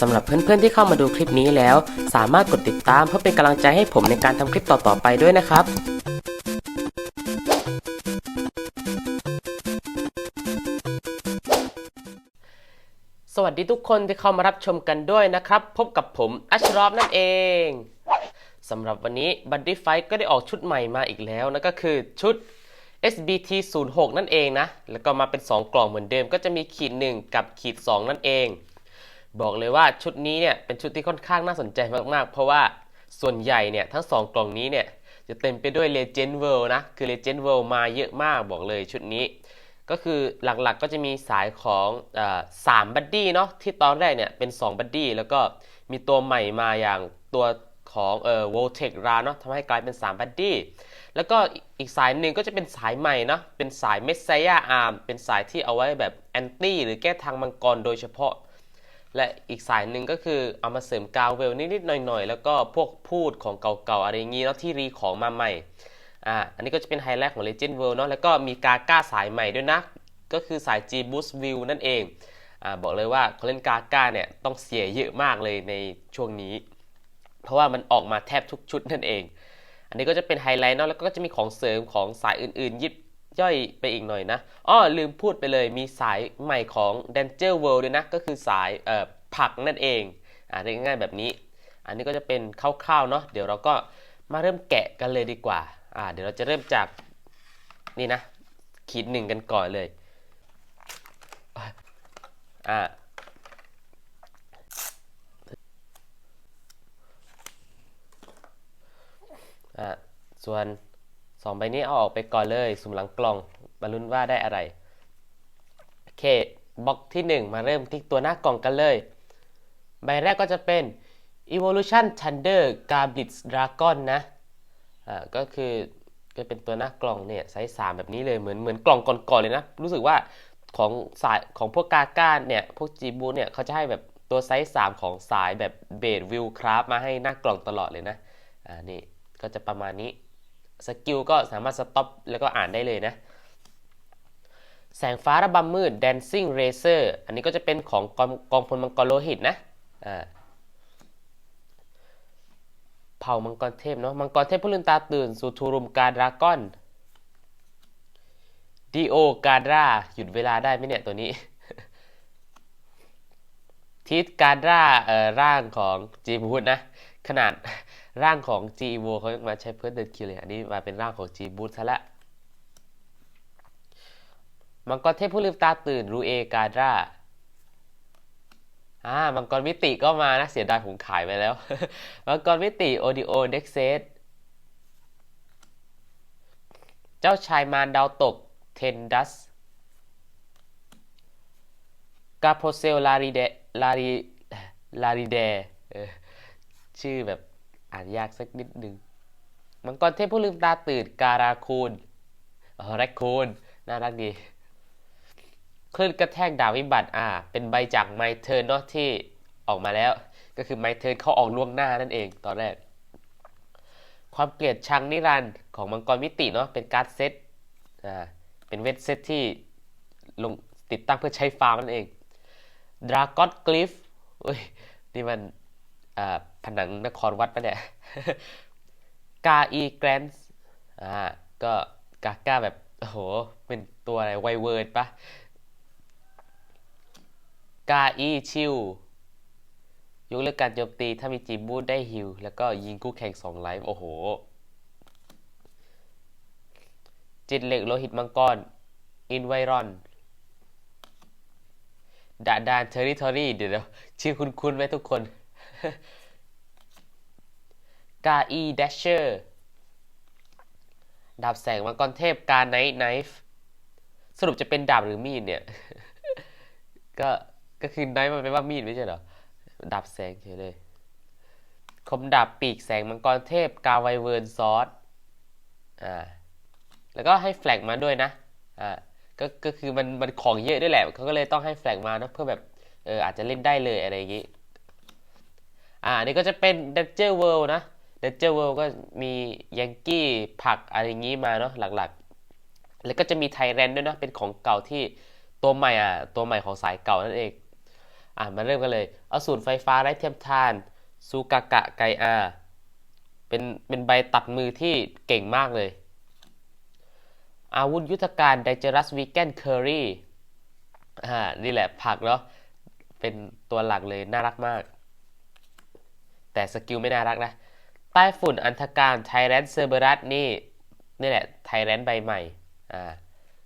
สำหรับเพื่อนๆที่เข้ามาดูคลิปนี้แล้ว สามารถกดติดตามเพื่อเป็นกำลังใจให้ผมในการทำคลิปต่อๆไปด้วยนะครับสวัสดีทุกคนที่เข้ามารับชมกันด้วยนะครับ พบกับผมอัชรอฟนั่นเองสำหรับวันนี้บันดี้ไฟก็ได้ออกชุดใหม่มาอีกแล้วนั่นก็คือชุด SBT 0 6นั่นเองนะ แล้วก็มาเป็น 2 กล่องเหมือนเดิม ก็จะมีขีด 1 กับขีด 2 นั่นเอง บอกเลยว่าชุดนี้เนี่ยเป็นชุดที่ค่อนข้างน่าสนใจมากๆ เพราะว่าส่วนใหญ่เนี่ยทั้ง 2 กล่องนี้เนี่ยจะเต็มไปด้วย Legend World นะ คือ Legend World มาเยอะมากบอกเลยชุดนี้ ก็คือหลักๆก็จะมีสายของสามบัดดี้เนาะที่ตอนแรกเนี่ยเป็น2บัดดี้แล้วก็มีตัวใหม่มาอย่างตัวของเอ่อ Voltec Ra เนาะทำให้กลายเป็น3บัดดี้แล้วก็อีกสายหนึ่งก็จะเป็นสายใหม่เนาะเป็นสาย Messiah Arm เป็นสายที่เอาไว้แบบแอนตี้หรือแก้ทางมังกรโดยเฉพาะ และอีกสายหนึ่งก็คือเอามาเสริมกาวเวลนิดๆหน่อยๆ แล้วก็พวกพูดของเก่าๆ อะไรอย่างนี้เนาะที่รีของมาใหม่อ่าอันนี้ก็จะเป็นไฮไลท์ของ Legend World เนาะแล้วก็มีกาก้าสายใหม่ด้วยนะ ก็คือสาย G Boost View นั่นเองอ่าบอกเลยว่าเขาเล่นกาก้าเนี่ยต้องเสียเยอะมากเลยในช่วงนี้ เพราะว่ามันออกมาแทบทุกชุดนั่นเอง อันนี้ก็จะเป็นไฮไลท์เนาะแล้วก็จะมีของเสริมของสายอื่นๆยิบ ย่อยไปอีกหน่อยนะอ้อลืมพูดไปเลยมีสายใหม่ของ Danger World ด้วยนะ ก็คือสายเอ่อผักนั่นเองอ่าง่ายๆแบบนี้ อันนี้ก็จะเป็นคร่าวๆเนาะเดี๋ยวเราก็มาเริ่มแกะกันเลยดีกว่าอ่า เดี๋ยวเราจะเริ่มจากนี่นะขีดหนึ่งกันก่อนเลยอ่าอ่าส่วน สองใบนี้เอาออกไปก่อนเลย สุ่มหลังกล่องมาลุ้นว่าได้อะไร โอเคบล็อกที่ 1 มาเริ่มที่ตัวหน้ากล่องกันเลย ใบแรกก็จะเป็น Evolution Thunder Garbage Dragon นะ อ่า ก็คือก็เป็นตัวหน้ากล่องเนี่ยไซส์3แบบนี้เลยเหมือนเหมือนกล่องก่อนๆเลยนะ รู้สึกว่าของสายของพวกกาก้าเนี่ย พวกจีบูเนี่ยเขาจะให้แบบตัวไซส์3ของสายแบบเบดวิวคราฟมาให้หน้ากล่องตลอดเลยนะ อ่า นี่ก็จะประมาณนี้ สกิลก็สามารถสต็อปแล้วก็อ่านได้เลยนะ แสงฟ้าระบำมืด Dancing Racer อันนี้ก็จะเป็นของกองกองพลมังกรโลหิตนะอ่าเผ่ามังกรเทพเนาะมังกรเทพผู้ลืมตาตื่นสูทูรุมการดราก้อนดีโอการดราหยุดเวลาได้ไหมเนี่ยตัวนี้ ทิสการดราเอ่อร่างของจีบูดนะ ขนาด ร่างของจีโวเขามาใช้เพื่อเดินคิวเลยอันนี้มาเป็นร่างของจีบูดซะละมังกรเทพผู้ลืมตาตื่นรูเอกาดราอ่ามังกรมิติก็มานะเสียดายผมขายไปแล้ว มังกรมิติโอดิโอเด็กเซสเจ้าชายมารดาวตกเทนดัสกาโพเซลลาริเดลาริลาริเดชื่อแบบ อ่านยากสักนิดหนึ่งมังกรเทพผู้ลืมตาตื่นการาคูนอ๋อแรคคูนน่ารักดี คลื่นกระแทกดาบวิบัติอ่า เป็นใบจากไมเทิร์นเนาะที่ออกมาแล้ว ก็คือไมเทิร์นเขาออกล่วงหน้านั่นเองตอนแรก ความเกลียดชังนิรันด์ของมังกรมิติเนาะเป็นการ์ดเซตอ่าเป็นเวทเซตที่ลงติดตั้งเพื่อใช้ฟาร์มนั่นเองดราก้อนกลิฟอุ้ยนี่มันอ่า ผนังนครวัดปะเนี่ย กาอีแกรนส์อ่า ก็กาก้าแบบโอ้โห เป็นตัวอะไรไวเวิร์ดปะกาอีชิลยกเลิกการโจมตีถ้ามีจีบูดได้ฮิลแล้วก็ยิงคู่แข่ง2ไลฟ์ โอ้โห จิตเหล็กโลหิตมังกร อินไวรอนดาดานเทอริทอรี่เดี๋ยวชื่อคุณคุณไหมทุกคน กาอีเดชเชอร์ดาบแสงมังกรเทพกาไนท์ไนฟ์สรุปจะเป็นดาบหรือมีดเนี่ย ก็ก็คือไนท์มันเป็นว่ามีดไม่ใช่เหรอดาบแสงเฉยเลยคมดาบปีกแสงมังกรเทพกาไวเวิร์นซอสอ่าแล้วก็ให้แฟลกมาด้วยนะอ่าก็ก็คือมันมันของเยอะด้วยแหละเขาก็เลยต้องให้แฟลกมานะเพื่อแบบเอออาจจะเล่นได้เลยอะไรอย่างงี้อ่านี่ก็จะเป็น d a n g e r World นะ d a n g e r World ก็มียังกี้ผักอะไรอย่างงี้มาเนาะหลักๆ แล้วก็จะมีไทแรนด้วยนะเป็นของเก่าที่ตัวใหม่อะตัวใหม่ของสายเก่านั่นเองอะมาเริ่มกันเลยเอาสูตรไฟฟ้าไร้เทียมทานซูกากะไกอาเป็นเป็นใบตัดมือที่เก่งมากเลย อาวุธยุทธการไดเจอรัสวีแกนเคอรี่อ่านี่แหละผักเนาะเป็นตัวหลักเลยน่ารักมาก แต่สกิลไม่น่ารักนะ ใต้ฝุ่นอันธการไทแรนเซอร์เบรัสนี่นี่แหละไทแรนใบใหม่อ่า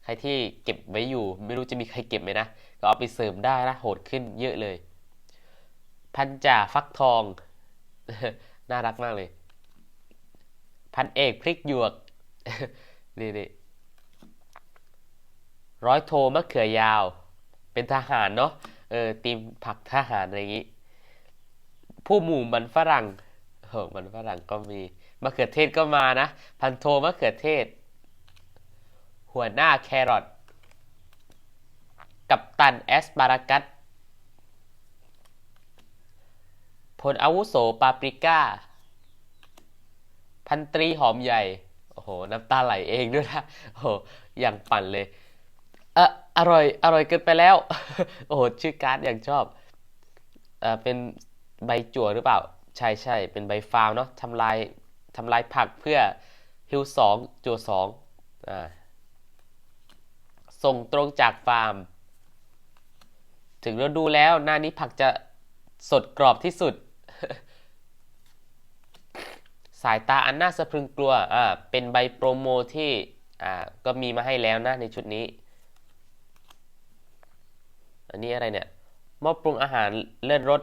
ใครที่เก็บไว้อยู่ ไม่รู้จะมีใครเก็บไหมนะ ก็เอาไปเสริมได้นะโหดขึ้นเยอะเลย พันจ่าฟักทอง น่ารักมากเลย พันเอกพริกหยวกนี่นี่ร้อยโทมะเขือยาว เป็นทหารเนาะเออทีมผักทหารอะไรอย่างนี้ ผู้หมู่มันฝรั่ง เออมันฝรั่งก็มีมะเขือเทศก็มานะ พันโทมะเขือเทศ หัวหน้าแครอทกับตันแอสปารากัสพลอาวุโสปาปริก้า พันตรีหอมใหญ่ โอ้โห น้ำตาไหลเองด้วยนะ โอ้โห อย่างปั่นเลยเอออร่อย อร่อยเกินไปแล้ว โอ้โห ชื่อการ์ดอย่างชอบ เออเป็นใบจั่วหรือเปล่า ใช่ใช่เป็นใบฟาวเนาะทำลายทำลายผักเพื่อฮิวสองจัวสองอ่าส่งตรงจากฟาร์ม ถึงเราดูแล้วหน้านี้ผักจะสดกรอบที่สุด สายตาอันน่าสะพรึงกลัวอ่าเป็นใบโปรโมที่อ่าก็มีมาให้แล้วนะในชุดนี้ อันนี้อะไรเนี่ยม้อปรุงอาหารเลื่อนรส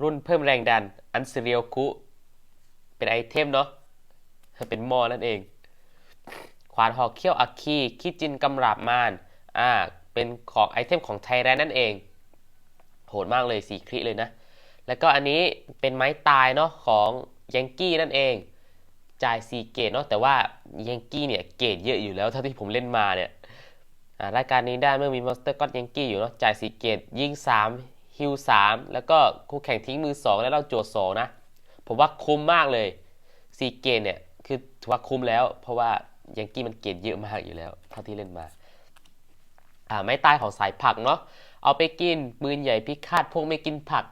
รุ่นเพิ่มแรงดันอันเซเรียลคุเป็นไอเทมเนาะเป็นมอนั่นเอง ขวานหอกเขี้ยวอัคคีคิจินกำราบมานอ่าเป็นของไอเทมของไทยแลนนั่นเอง โหดมากเลยสีคริเลยนะ แล้วก็อันนี้เป็นไม้ตายเนาะของยังกี้นั่นเอง จ่าย4เกตเนาะแต่ว่ายังกี้เนี่ยเกตเยอะอยู่แล้วเท่าที่ผมเล่นมาเนี่ยรายการนี้ได้เมื่อมีมอนสเตอร์ก็ยังกี้อยู่เนาะจ่าย4เกตยิง3 ฮิล3แล้วก็คู่แข่งทิ้งมือ 2 แล้วเราโจทย์2นะ ผมว่าคุ้มมากเลย4เกตเนี่ยคือถือว่าคุ้มแล้ว เพราะว่ายังกี้มันเกตเยอะมากอยู่แล้วเท่าที่เล่นมาอ่าไม้ตายของสายผักเนาะเอาไปกินปืนใหญ่พิฆาตพวกไม่กินผัก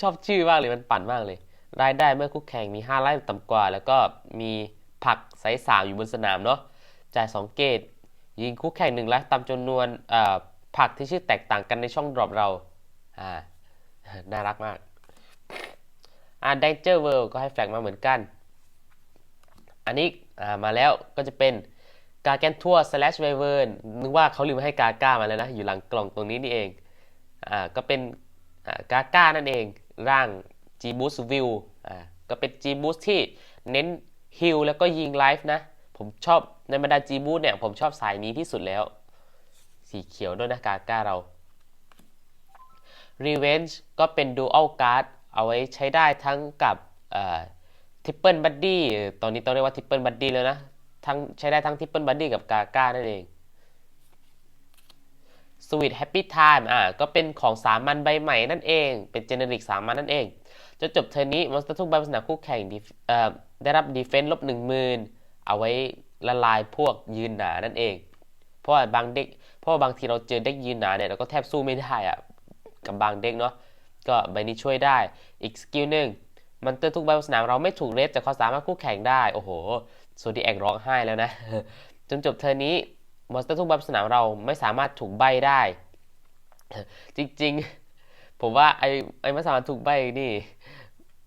ชอบชื่อมากเลยมันปั่นมากเลย รายได้เมื่อคู่แข่งมี 5 ไร่ต่ำกว่า แล้วก็มีผักไซส์สามอยู่บนสนามเนาะจ่าย2เกตยิงคู่แข่งหนึ่งไร่ตามจำนวนผักที่ชื่อแตกต่างกันในช่องดรอปเรา อ่า น่ารักมาก อ่า Danger World ก็ให้แฟลกมาเหมือนกัน อันนี้อ่ามาแล้วก็จะเป็นกาแกนทัว slash w a v e r n นึกว่าเขาลืมให้กาก้ามาแล้วนะ อยู่หลังกล่องตรงนี้นี่เอง อ่า ก็เป็นอ่ากาก้านั่นเอง ร่าง G Boost View อ่า ก็เป็น G Boost ที่เน้นฮิลแล้วก็ยิงไลฟ์นะ ผมชอบในบรรดา G Boost เนี่ย ผมชอบสายนี้ที่สุดแล้ว สีเขียวด้วยนะกาก้าเรา Revenge ก็เป็น Dual Card เอาไว้ใช้ได้ทั้งกับทิปเปิลบัดดี้ตอนนี้ต้องเรียกว่าทิปเปิลบัดดี้แล้วนะทั้งใช้ได้ทั้งทิปเปิลบัดดี้กับกาก้านั่นเอง Sweet Happy Time อ่าก็เป็นของสามัญใบใหม่นั่นเอง เป็นเจเนริกสามัญนั่นเองจนจบเทอร์นี้มอนสเตอร์ทุกใบสนามคู่แข่งได้รับดีเฟนส์ลบหนึ่งหมื่นเอาไว้ละลายพวกยืนหนานั่นเอง เพราะว่าบางเด็กเพราะว่าบางทีเราเจอเด็กยืนหนาเนี่ยเราก็แทบสู้ไม่ได้อะ กับบางเด็กเนาะก็ใบนี้ช่วยได้อีกสกิลหนึ่งมันเตือนทุกใบสนามเราไม่ถูกเรฟแต่เขาสามารถคู่แข่งได้โอ้โหโซดีแอกร้องไห้แล้วนะจนจบเทอร์นี้มอนสเตอร์ทุกใบสนามเราไม่สามารถถูกใบได้ จริงๆ ผมว่าไอ้ไอ้ไม่สามารถถูกใบนี่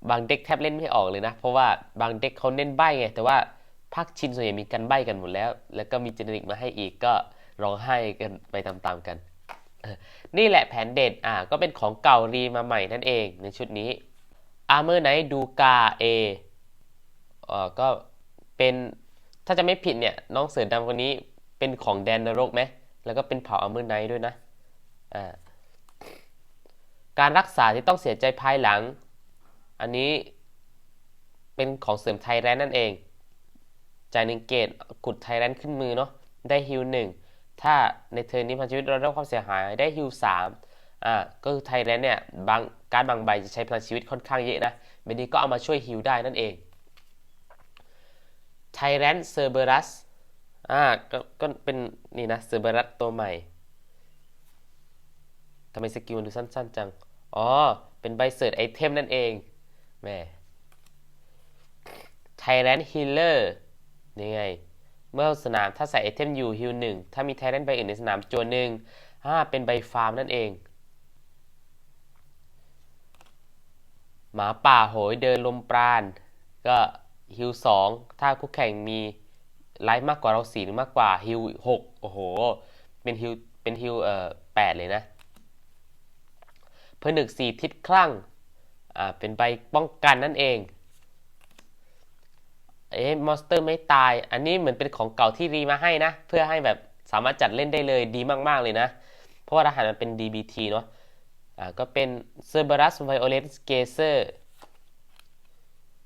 บางเด็กแทบเล่นไม่ออกเลยนะ เพราะว่าบางเด็กเขาเน้นใบไง แต่ว่าภาคชินส่วนใหญ่มีกันใบกันหมดแล้ว แล้วก็มีเจเนริกมาให้อีกก็ร้องไห้กันไปตามๆกัน นี่แหละแผนเด็ดอ่าก็เป็นของเก่ารีมาใหม่นั่นเองในชุดนี้ Armor Knight ดูกาเอเอ่อก็เป็นถ้าจะไม่ผิดเนี่ยน้องเสือดำคนนี้เป็นของแดนนรกไหมแล้วก็เป็นเผ่า Armor Knight ด้วยนะอ่าการรักษาที่ต้องเสียใจภายหลัง อันนี้เป็นของเสริมไทแรนนั่นเองจ่ายหนึ่งเกตขุดไทแรนขึ้นมือเนาะได้ฮิลหนึ่ง ถ้าในเทอร์นี้พันชีวิตเราได้ความเสียหายได้ฮิลสามอ่าก็คือไทแรนเนี่ยบางการบางใบจะใช้พลังชีวิตค่อนข้างเยอะนะเบนี้ก็เอามาช่วยฮิลได้นั่นเองไทแรนเซอร์เบรัสอ่าก็ก็เป็นนี่นะเซอร์เบรัสตัวใหม่ทำไมสกิลมันดูสั้น ๆ จัง อ๋อ เป็นใบเสิร์ชไอเทมนั่นเองแม่ Tyrant Healer นี่ไง เมื่อสนามถ้าใส่ไอเทมอยู่ฮิลหนึ่งถ้ามี Tyrant ใบอื่นในสนามจวนหนึ่งอ่าเป็นใบฟาร์มนั่นเอง หมาป่าโหยเดินลมปราณก็ฮิลสองถ้าคู่แข่งมีไลฟ์มากกว่าเราสี่หรือมากกว่าฮิลหกโอ้โห เป็นฮิลเป็นฮิลเอ่อแปดเลยนะผนึกสี่ทิศคลั่งอ่าเป็นใบป้องกันนั่นเอง เอ๊ะมอนสเตอร์ไม่ตาย อันนี้เหมือนเป็นของเก่าที่รีมาให้นะ เพื่อให้แบบสามารถจัดเล่นได้เลยดีมากๆเลยนะ เพราะว่ารหัสมันเป็น DBT เนาะอ่าก็เป็น Cerberus Violet Gazer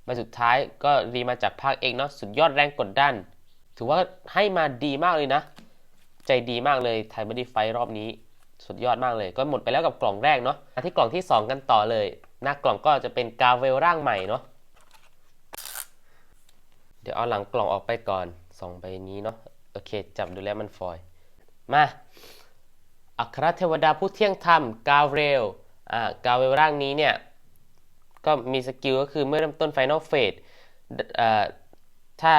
ใบสุดท้ายก็รีมาจากภาคเอกเนาะสุดยอดแรงกดดัน ถือว่าให้มาดีมากเลยนะ ใจดีมากเลยไทยบัดดี้ไฟรอบนี้ สุดยอดมากเลย ก็หมดไปแล้วกับกล่องแรกเนาะมาที่กล่องที่ 2 กันต่อเลย หน้ากล่องก็จะเป็นกาเวลร่างใหม่เนาะ เดี๋ยวเอาหลังกล่องออกไปก่อนสองใบนี้เนาะโอเค จับดูแล้วมันฟอยมาอัครเทวดาผู้เที่ยงธรรมกาเวลอ่ากาเวลร่างนี้เนี่ย ก็มีสกิลก็คือเมื่อเริ่มต้น Final Phase เอ่อถ้า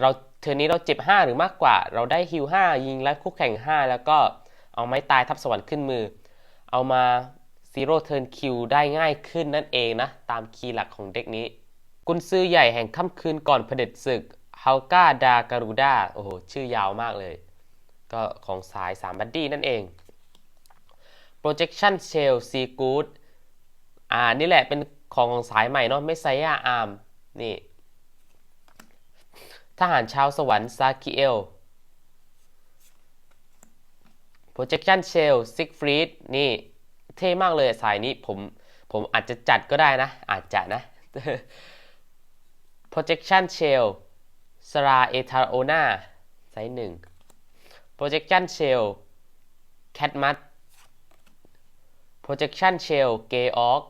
เราเทอร์นนี้เราเจ็บ 5 หรือมากกว่า เราได้ฮิล5ยิงไล่คู่แข่ง 5 แล้วก็เอาไม้ตายทับสวรรค์ขึ้นมือ เอามาซีโร่เทิร์นคิวได้ง่ายขึ้นนั่นเองนะ ตามคีย์หลักของเด็กนี้ กุนซือใหญ่แห่งค่ำคืนก่อนเผด็จศึกฮาลกาดาการูดาโอ้โห ชื่อยาวมากเลย ก็ของสาย3บัดดี้นั่นเอง projection shell sea good อ่า นี่แหละเป็นของของสายใหม่เนาะไม่ไซยาอาร์มนี่ ทหารชาวสวรรค์ซาคิเอล projection shell Siegfried นี่ เท่มากเลยสายนี้ผม ผมอาจจะจัดก็ได้นะ อาจจะนะ projection shell สราเอทาโอนาไซส์หนึ่ง projection shell catmat projection shell gay orc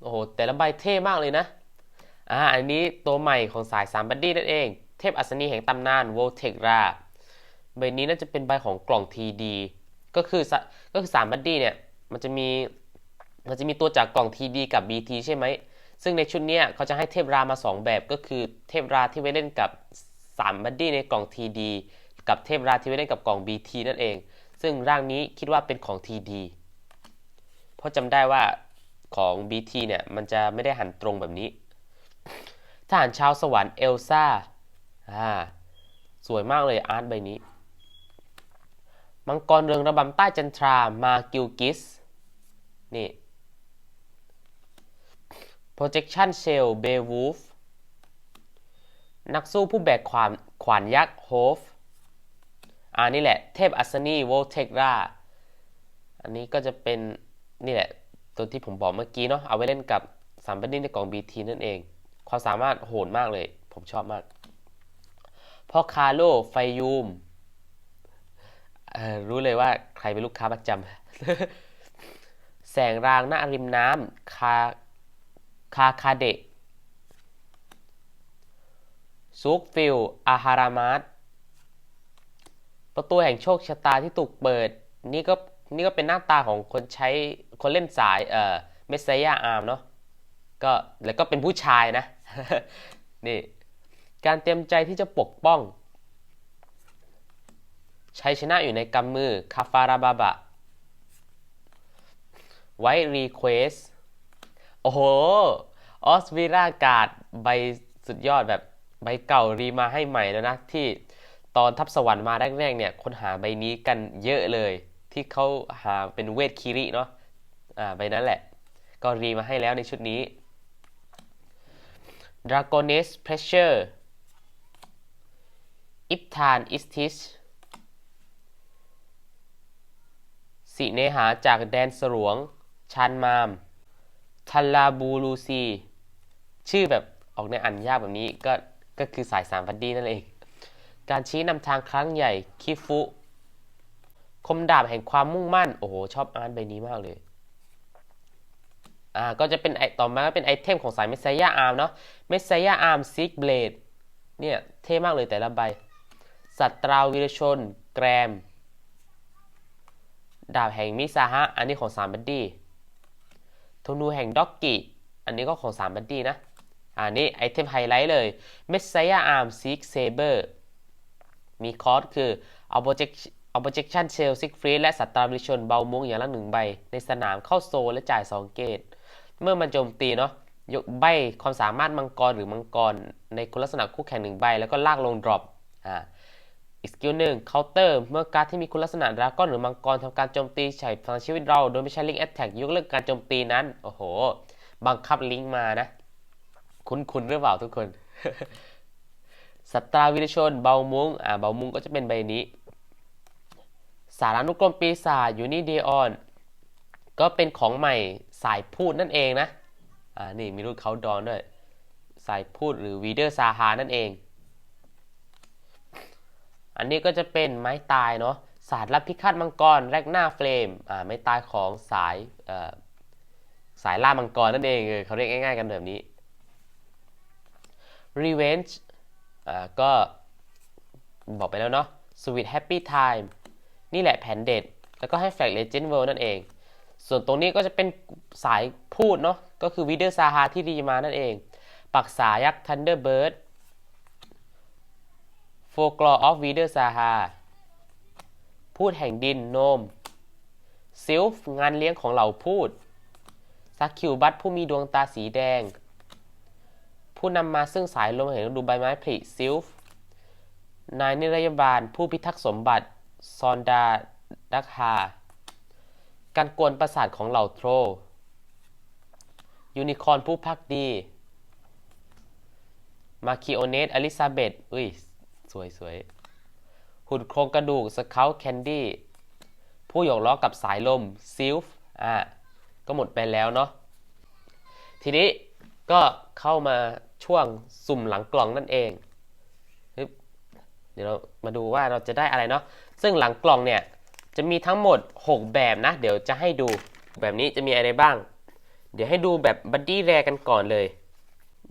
โอ้โห แต่ละใบเท่มากเลยนะ อ่า อันนี้ตัวใหม่ของสาย3บัดดี้นั่นเอง เทพอัศนีแห่งตำนาน v o l t e c r a ใบนี้น่าจะเป็นใบของกล่อง TD ก็คือก็คือ3บัดดี้เนี่ย มันจะมี มันจะมีตัวจากกล่อง TD กับ BT ใช่ไหม ซึ่งในชุดนี้เขาจะให้เทพรามา 2 แบบก็คือเทพราที่ไว้เล่นกับ3บัดดี้ในกล่อง TD กับเทพราที่ไว้เล่นกับกล่อง BT นั่นเอง ซึ่งร่างนี้คิดว่าเป็นของ TD เพราะจำได้ว่าของ BT เนี่ยมันจะไม่ได้หันตรงแบบนี้ทหารชาวสวรรค์เอลซ่าอ่าสวยมากเลยอาร์ตใบนี้ มังกรเรืองระบำใต้จันทรามากิลกิส นี่ projection shell beowulf นักสู้ผู้แบกขวานขวานยักษ์โฮฟอ่านี่แหละ เทพอัศนีโวเทกราอันนี้ก็จะเป็นนี่แหละ ตัวที่ผมบอกเมื่อกี้เนาะเอาไว้เล่นกับสามบัดดี้ในกล่อง BT นั่นเอง ความสามารถโหดมากเลย ผมชอบมากพ่อคาร์โลไฟยูมรู้เลยว่าใครเป็นลูกค้าประจำแสงรางหน้าริมน้ำคา คาคาเดะซุกฟิลอาฮารามาสประตูแห่งโชคชะตาที่ถูกเปิด นี่ก็นี่ก็เป็นหน้าตาของคนใช้คนเล่นสายเอ่อเมสไซยาอาร์มเนาะก็แล้วก็เป็นผู้ชายนะ นี่ การเตรียมใจที่จะปกป้องชัยชนะอยู่ในกำมือ คาฟาราบาบะไว้รีเควส โอ้โห ออสวิรากาดใบสุดยอดแบบใบเก่ารีมาให้ใหม่แล้วนะที่ตอนทับสวรรค์มาแรกๆเนี่ยคนหาใบนี้กันเยอะเลย ที่เขาหาเป็นเวทคิริเนาะอ่าใบนั้นแหละ ก็รีมาให้แล้วในชุดนี้ Dragoness Pressure อิปทานอิสทิชสิเนหาจากแดนสรวงชันมาม ทัลลาบูลูซี ชื่อแบบออกในอันยากแบบนี้ก็ก็คือสายสามพันดีนั่นเอง การชี้นำทางครั้งใหญ่คิฟุ คมดาบแห่งความมุ่งมั่น โอ้โห ชอบอ่านใบนี้มากเลย อ่า ก็จะเป็นไอต่อมาก็เป็นไอเทมของสายเมสไซยาอาร์มเนาะ เมสไซยาอาร์มซิกเบลดเนี่ย เท่มากเลยแต่ละใบ สัตราวิรชน แกรม ดาบแห่งมิซาฮะ อันนี้ของ3บัดดี้ ธนูแห่งด็อกกี้อันนี้ก็ของ3บัดดี้นะอันนี้ไอเทมไฮไลท์เลยเมสไซยาอาร์มซิกเซเบอร์มีคอร์สคือเอาโปรเจคเอาโปรเจคชันเชลซิกฟรีและสัตราวิชนเบามุ้งอย่างละหนึ่งใบ ในสนามเข้าโซและจ่าย 2 เกต เมื่อมันโจมตีเนาะยกใบความสามารถมังกรหรือมังกร ในคุณลักษณะคู่แข่งหนึ่งใบ แล้วก็ลากลงดรอปอ่า อีกสกิลหนึ่งเคาน์เตอร์เมื่อการ์ดที่มีคุณลักษณะดราก้อนหรือมังกรทำการโจมตีใช้พลังชีวิตเราโดยไม่ใช้ลิงแอตแทกยกเลิกการโจมตีนั้น โอ้โห บังคับลิงมานะ คุ้นๆหรือเปล่าทุกคนสัตราวิรชนเบามุง้งอ่าเบามุ้งก็จะเป็นใบนี้ สารานุกรมปีศาจยูนิเดออนก็เป็นของใหม่สายพูดนั่นเองนะอ่านี่มีรูปเขาดอนด้วย สายพูดหรือวีเดอร์ซาฮานั่นเอง อันนี้ก็จะเป็นไม้ตายเนาะศาสตร์รับพิฆาตมังกรแรกหน้าเฟลมอ่าไม้ตายของสายสายล่ามังกรนั่นเองเออเขาเรียกง่ายๆกันแบบนี้ Revenge อ่าก็บอกไปแล้วเนาะ Sweet Happy Time นี่แหละแผนเด็ด แล้วก็ให้แฟลก Legend World นั่นเอง ส่วนตรงนี้ก็จะเป็นสายพูดเนาะก็คือวิเดอร์ซาฮาที่รีมานั่นเอง ปักษายักษ์ Thunderbird Folklore of Wither Saha พูดแห่งดินโนม ซิลฟ์งานเลี้ยงของเหล่าพูดซักคิวบัตผู้มีดวงตาสีแดง ผู้นำมาซึ่งสายลมแห่งฤดูใบไม้ผลิซิลฟ์นายนิรยาบาลผู้พิทักษ์สมบัติซอนดาดักฮาการกวนประสาทของเหล่าโทรยูนิคอร์นผู้พักดี มาคิโอเนสอลิซาเบธอุ้ย วยสวยหุ่นโครงกระดูกสเกลแคนดี้ผู้หยอกล้อกับสายลมซิลฟ์อ่าก็หมดไปแล้วเนาะทีนี้ก็เข้ามาช่วงสุ่มหลังกล่องนั่นเองเดี๋ยวเรามาดูว่าเราจะได้อะไรเนาะซึ่งหลังกล่องเนี่ยจะมีทั้งหมด 6 แบบนะ เดี๋ยวจะให้ดูแบบนี้จะมีอะไรบ้าง เดี๋ยวให้ดูแบบบัดดี้แรกันก่อนเลย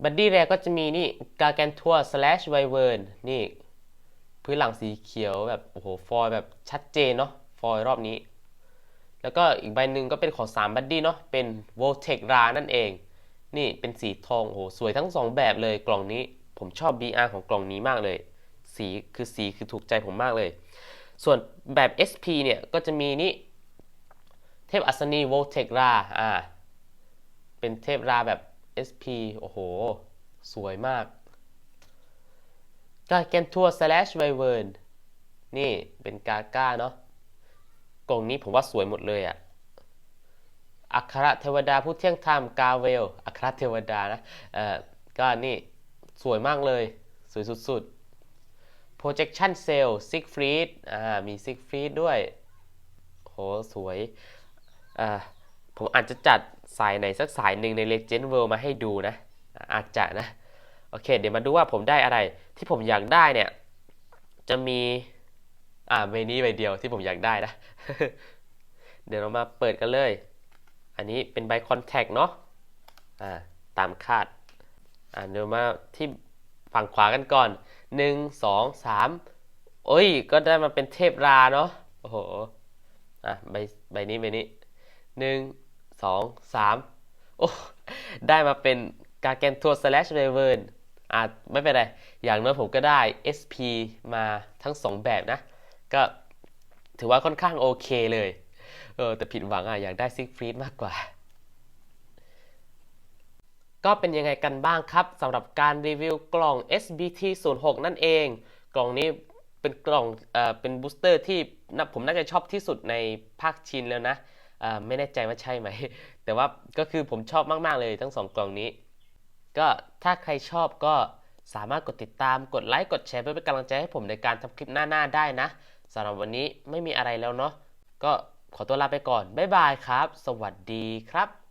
บัดดี้แรก็จะมีนี่กาแกนทัวร์สแลชไวเวิร์นนี่ พื้นหลังสีเขียวแบบโอ้โหฟอยแบบชัดเจนเนาะฟอยรอบนี้ แล้วก็อีกใบหนึ่งก็เป็นของ3บัดดี้เนาะเป็น v o l t e c Ra นั่นเอง นี่เป็นสีทองโอ้โหสวยทั้ง 2 แบบเลยกล่องนี้ผมชอบ BR ของกล่องนี้มากเลย สีคือสีคือถูกใจผมมากเลย ส่วนแบบ SP เนี่ยก็จะมีนี่เทพอัศนี v o l t e c Ra อ่า เป็นเทพราแบบ SP โอ้โห สวยมาก กาแกนทัวร์ slash ไวเวิร์นนี่เป็นกาก้าเนาะกล่องนี้ผมว่าสวยหมดเลยอะอัครเทวดาผู้เที่ยงธรรมกาเวล อัครเทวดานะเอ่อก็นี่สวยมากเลย สวยสุดๆ projection cell sig f r i e d อ่ามี sig f r i e d ด้วย โห สวยอ่าผมอาจจะจัดสายไหนสักสายหนึ่งใน Legend World มาให้ดูนะ อาจจะนะ โอเค เดี๋ยวมาดูว่าผมได้อะไร ที่ผมอยากได้เนี่ย จะมี อ่าใบนี้ใบเดียวที่ผมอยากได้นะ เดี๋ยวเรามาเปิดกันเลย อันนี้เป็นใบคอนแทคเนาะ อ่า ตามคาด อ่าเดี๋ยวมาที่ฝั่งขวากันก่อน 1 2 3 โอ้ย ก็ได้มาเป็นเทพราเนาะ โอ้โห อะใบใบนี้ใบนี้หนึ่งสองสามโอ้ ได้มาเป็นกาแกนทัวร์ slash r a v e n อะไม่เป็นไร อย่างน้อยผมก็ได้ SP มาทั้ง 2 แบบนะ ก็ถือว่าค่อนข้างโอเคเลย เออแต่ผิดหวังอะ อยากได้ซิกฟรีดมากกว่า ก็เป็นยังไงกันบ้างครับสำหรับการรีวิวกล่อง SBT 0 6นั่นเอง กล่องนี้เป็นกล่องเอ่อเป็นบูสเตอร์ที่ผมน่าจะชอบที่สุดในภาคชินแล้วนะไม่แน่ใจว่าใช่ไหม แต่ว่าก็คือผมชอบมาก ๆ เลยทั้งสองกล่องนี้ ก็ถ้าใครชอบก็สามารถกดติดตามกดไลค์กดแชร์เพื่อเป็นกำลังใจให้ผมในการทำคลิปหน้าๆได้นะสำหรับวันนี้ไม่มีอะไรแล้วเนาะก็ขอตัวลาไปก่อน บ๊ายบายครับ สวัสดีครับ